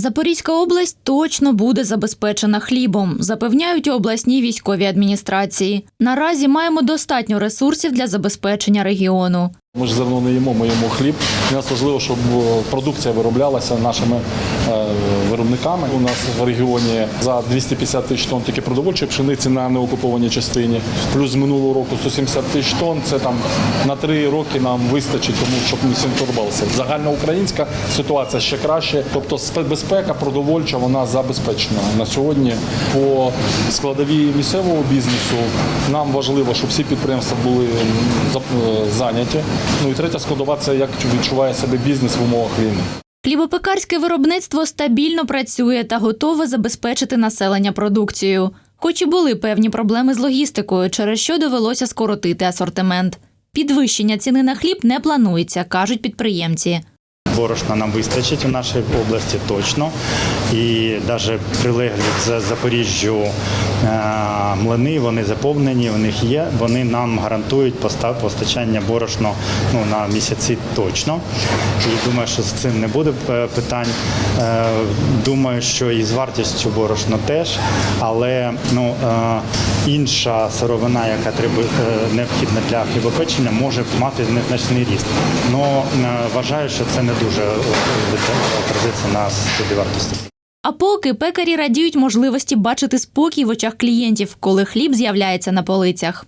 Запорізька область точно буде забезпечена хлібом, запевняють у обласній військовій адміністрації. Наразі маємо достатньо ресурсів для забезпечення регіону. Ми ж зерно не їмо, ми їмо хліб. Для нас важливо, щоб е, продукція вироблялася нашими е, виробниками. У нас в регіоні за 250 тисяч тонн тільки продовольчої пшениці на неокупованій частині. Плюс минулого року 170 тисяч тонн. Це там на три роки нам вистачить, тому щоб не всім турбувалися. Загальноукраїнська ситуація ще краще. Тобто безпека продовольча вона забезпечена на сьогодні. По складовій місцевого бізнесу нам важливо, щоб всі підприємства були е, зайняті. Ну і третя складова це як відчуває себе бізнес в умовах війни. Хлібопекарське виробництво стабільно працює та готове забезпечити населення продукцією. Хоч і були певні проблеми з логістикою, через що довелося скоротити асортимент. Підвищення ціни на хліб не планується, кажуть підприємці. Борошна нам вистачить у нашій області точно. І навіть прилеглі з Запоріжжю е, млини, вони заповнені, у них є. Вони нам гарантують постачання борошна ну, на місяці точно. І думаю, що з цим не буде е, питань. Е, Думаю, що і з вартістю борошна теж, але ну, інша сировина, яка треба е, необхідна для хлібопечення, може мати незначний ріст. Но е, вважаю, що це не дуже е, отразиться на собівартості. А поки пекарі радіють можливості бачити спокій в очах клієнтів, коли хліб з'являється на полицях.